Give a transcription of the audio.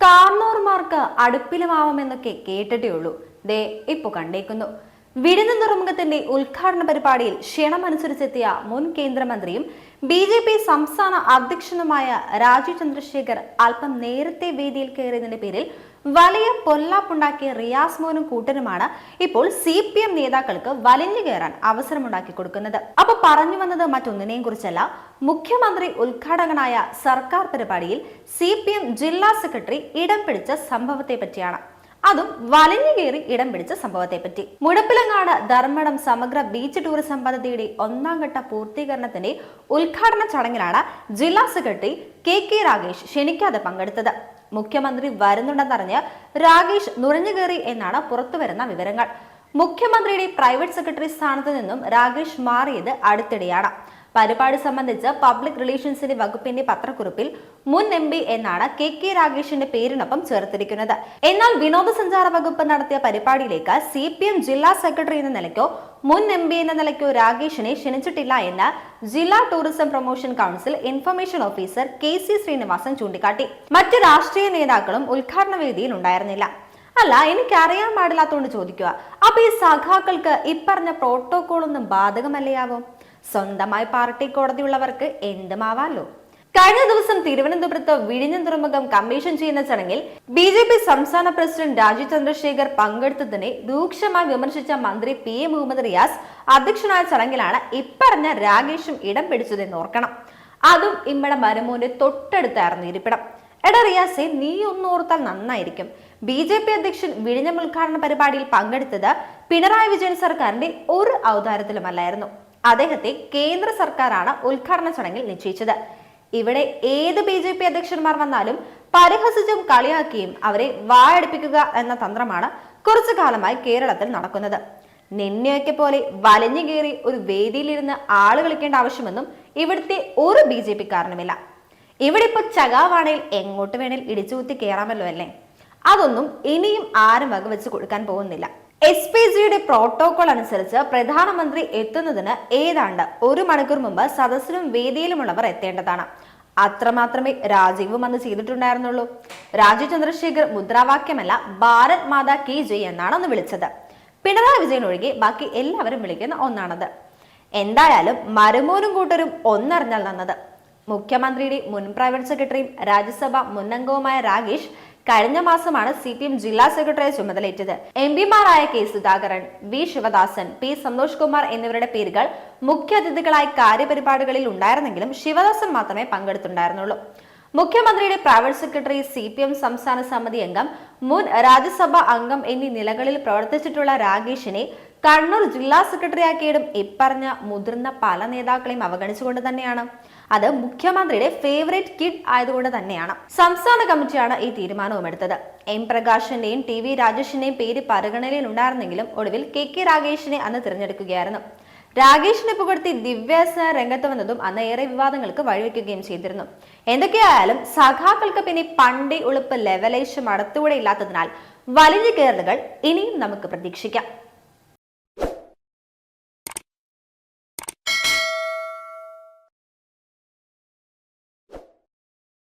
കാർന്നോർമാർക്ക് അടുപ്പിലുമാവുമെന്നൊക്കെ കേട്ടിട്ടേ ഉള്ളൂ ദേ ഇപ്പൊ കണ്ടേക്കുന്നു. വിടുന്ന തുറമുഖത്തിന്റെ ഉദ്ഘാടന പരിപാടിയിൽ ക്ഷണമനുസരിച്ചെത്തിയ മുൻ കേന്ദ്രമന്ത്രിയും ബി ജെ പി സംസ്ഥാന അധ്യക്ഷനുമായ രാജീവ് ചന്ദ്രശേഖർ അല്പം നേരത്തെ വേദിയിൽ കയറിയതിന്റെ പേരിൽ വലിയ പൊല്ലാപ്പുണ്ടാക്കിയ റിയാസ് മോനും കൂട്ടരുമാണ് ഇപ്പോൾ സി പി എം നേതാക്കൾക്ക് വലിഞ്ഞു കയറാൻ അവസരമുണ്ടാക്കി കൊടുക്കുന്നത്. അപ്പൊ പറഞ്ഞു വന്നത് മറ്റൊന്നിനെയും കുറിച്ചല്ല. മുഖ്യമന്ത്രി ഉദ്ഘാടകനായ സർക്കാർ പരിപാടിയിൽ സി ജില്ലാ സെക്രട്ടറി ഇടം പിടിച്ച സംഭവത്തെ പറ്റിയാണ്. അതും വലഞ്ഞു കയറി ഇടം പിടിച്ച സംഭവത്തെ പറ്റി മുടപ്പിലങ്ങാട് ധർമ്മടം സമഗ്ര ബീച്ച് ടൂറിസം പദ്ധതിയുടെ ഒന്നാം ഘട്ട പൂർത്തീകരണത്തിന്റെ ഉദ്ഘാടന ചടങ്ങിലാണ് ജില്ലാ സെക്രട്ടറി കെ കെ രാഗേഷ് ക്ഷണിക്കാതെ പങ്കെടുത്തത്. മുഖ്യമന്ത്രി വരുന്നുണ്ടെന്നറിഞ്ഞ് രാഗേഷ് നുഴഞ്ഞുകയറി എന്നാണ് പുറത്തുവരുന്ന വിവരങ്ങൾ. മുഖ്യമന്ത്രിയുടെ പ്രൈവറ്റ് സെക്രട്ടറി സ്ഥാനത്ത് നിന്നും രാഗേഷ് മാറിയത് അടുത്തിടെയാണ്. പരിപാടി സംബന്ധിച്ച് പബ്ലിക് റിലേഷൻസിന്റെ വകുപ്പിന്റെ പത്രക്കുറിപ്പിൽ മുൻ എം പി എന്നാണ് കെ കെ രാഗേഷിന്റെ പേരിനൊപ്പം ചേർത്തിരിക്കുന്നത്. എന്നാൽ വിനോദസഞ്ചാര വകുപ്പ് നടത്തിയ പരിപാടിയിലേക്ക് സി പി എം ജില്ലാ സെക്രട്ടറി എന്ന നിലയ്ക്കോ മുൻ എം പി എന്ന നിലയ്ക്കോ രാഗേഷിനെ ക്ഷണിച്ചിട്ടില്ല എന്ന് ജില്ലാ tourism promotion council information officer K C Sreenivasan ചൂണ്ടിക്കാട്ടി. മറ്റ് രാഷ്ട്രീയ നേതാക്കളും ഉദ്ഘാടന വേദിയിൽ ഉണ്ടായിരുന്നില്ല. അല്ല എനിക്ക് അറിയാൻ പാടില്ലാത്തോണ്ട് ചോദിക്കുക. അപ്പൊ ഈ സഖാക്കൾക്ക് ഇപ്പറഞ്ഞ പ്രോട്ടോകോൾ ഒന്നും ബാധകമല്ലയാവോ സ്വന്തമായി പാർട്ടി കോടതിയുള്ളവർക്ക് എന്തുമാവാലോ. കഴിഞ്ഞ ദിവസം തിരുവനന്തപുരത്ത് വിഴിഞ്ഞം തുറമുഖം കമ്മീഷൻ ചെയ്യുന്ന ചടങ്ങിൽ ബി ജെ പി സംസ്ഥാന പ്രസിഡന്റ് രാജീവ് ചന്ദ്രശേഖർ പങ്കെടുത്തതിനെ രൂക്ഷമായി വിമർശിച്ച മന്ത്രി പി എ മുഹമ്മദ് റിയാസ് അധ്യക്ഷനായ ചടങ്ങിലാണ് ഇപ്പറഞ്ഞ രാഗേഷും ഇടം പിടിച്ചതെന്ന് ഓർക്കണം. അതും ഇമ്മടെ മരുമോന്റെ തൊട്ടടുത്തായിരുന്നു ഇരിപ്പിടം. എടാ റിയാസെ നീ ഒന്നോർത്താൽ നന്നായിരിക്കും. ബി ജെ പി അധ്യക്ഷൻ വിഴിഞ്ഞം ഉദ്ഘാടന പരിപാടിയിൽ പങ്കെടുത്തത് പിണറായി വിജയൻ സർക്കാരിന്റെ ഒരു ഔദാര്യത്തിലുമല്ലായിരുന്നു. അദ്ദേഹത്തെ കേന്ദ്ര സർക്കാരാണ് ഉദ്ഘാടന ചടങ്ങിൽ നിശ്ചയിച്ചത്. ഇവിടെ ഏത് ബി ജെ പി അധ്യക്ഷന്മാർ വന്നാലും പരിഹസിച്ചും കളിയാക്കിയും അവരെ വായടിപ്പിക്കുക എന്ന തന്ത്രമാണ് കുറച്ചു കാലമായി കേരളത്തിൽ നടക്കുന്നത്. നിന്നെയൊക്കെ പോലെ വലഞ്ഞു കയറി ഒരു വേദിയിലിരുന്ന് ആൾ കളിക്കേണ്ട ആവശ്യമെന്നും ഇവിടുത്തെ ഒരു ബി ജെ പിക്കാരനുമില്ല. ഇവിടെ ഇപ്പൊ ചകാവാണേൽ എങ്ങോട്ട് വേണേൽ ഇടിച്ചുകുത്തി കയറാമല്ലോ അല്ലേ? അതൊന്നും ഇനിയും ആരും വകവെച്ച് കൊടുക്കാൻ പോകുന്നില്ല. എസ് പി ജിയുടെ പ്രോട്ടോകോൾ അനുസരിച്ച് പ്രധാനമന്ത്രി എത്തുന്നതിന് ഏതാണ്ട് ഒരു മണിക്കൂർ മുമ്പ് സദസ്സിലും വേദിയിലുമുള്ളവർ എത്തേണ്ടതാണ്. അത്രമാത്രമേ രാജീവും അന്ന് ചെയ്തിട്ടുണ്ടായിരുന്നുള്ളൂ. രാജീവ് ചന്ദ്രശേഖർ മുദ്രാവാക്യമല്ല ഭാരത് മാതാ കി ജയ് എന്നാണ് അന്ന് വിളിച്ചത്. പിണറായി വിജയൻ ഒഴികെ ബാക്കി എല്ലാവരും വിളിക്കുന്ന ഒന്നാണത്. എന്തായാലും മരുമോനും കൂട്ടരും ഒന്നറിഞ്ഞാൽ നന്നത്. മുഖ്യമന്ത്രിയുടെ മുൻ പ്രൈവറ്റ് സെക്രട്ടറിയും രാജ്യസഭ മുൻ അംഗവുമായ രാഗേഷ് കഴിഞ്ഞ മാസമാണ് സി പി എം ജില്ലാ സെക്രട്ടറിയെ ചുമതലയേറ്റത്. M പിമാരായ K Sudhakaran V Sivadasan P Santhosh Kumar എന്നിവരുടെ പേരുകൾ മുഖ്യ അതിഥികളായി കാര്യപരിപാടികളിൽ ഉണ്ടായിരുന്നെങ്കിലും ശിവദാസൻ മാത്രമേ പങ്കെടുത്തുണ്ടായിരുന്നുള്ളൂ. മുഖ്യമന്ത്രിയുടെ private secretary C P M സംസ്ഥാന സമിതി അംഗം മുൻ രാജ്യസഭാ അംഗം എന്നീ നിലകളിൽ പ്രവർത്തിച്ചിട്ടുള്ള രാഗേഷിനെ കണ്ണൂർ ജില്ലാ സെക്രട്ടറിയാക്കിയതും ഇപ്പറഞ്ഞ മുതിർന്ന പല നേതാക്കളെയും അവഗണിച്ചുകൊണ്ട് തന്നെയാണ്. അത് മുഖ്യമന്ത്രിയുടെ ഫേവറേറ്റ് കിഡ് ആയതുകൊണ്ട് തന്നെയാണ്. സംസ്ഥാന കമ്മിറ്റിയാണ് ഈ തീരുമാനവും എടുത്തത്. എം പ്രകാശിന്റെയും ടി വി രാജേഷിന്റെയും പേര് പരിഗണനയിൽ ഉണ്ടായിരുന്നെങ്കിലും ഒടുവിൽ കെ കെ രാഗേഷിനെ അന്ന് തിരഞ്ഞെടുക്കുകയായിരുന്നു. രാഗേഷിനെ പുകഴ്ത്തി ദിവ്യാസന രംഗത്ത് വന്നതും അന്ന് ഏറെ വിവാദങ്ങൾക്ക് വഴിവെക്കുകയും ചെയ്തിരുന്നു. എന്തൊക്കെയായാലും സഖാക്കൾക്ക് പിന്നെ പണ്ടേ ഉളുപ്പ് ലെവലേശം അടുത്തുകൂടെ ഇല്ലാത്തതിനാൽ വലിഞ്ഞു കയറലുകൾ ഇനിയും നമുക്ക് പ്രതീക്ഷിക്കാം.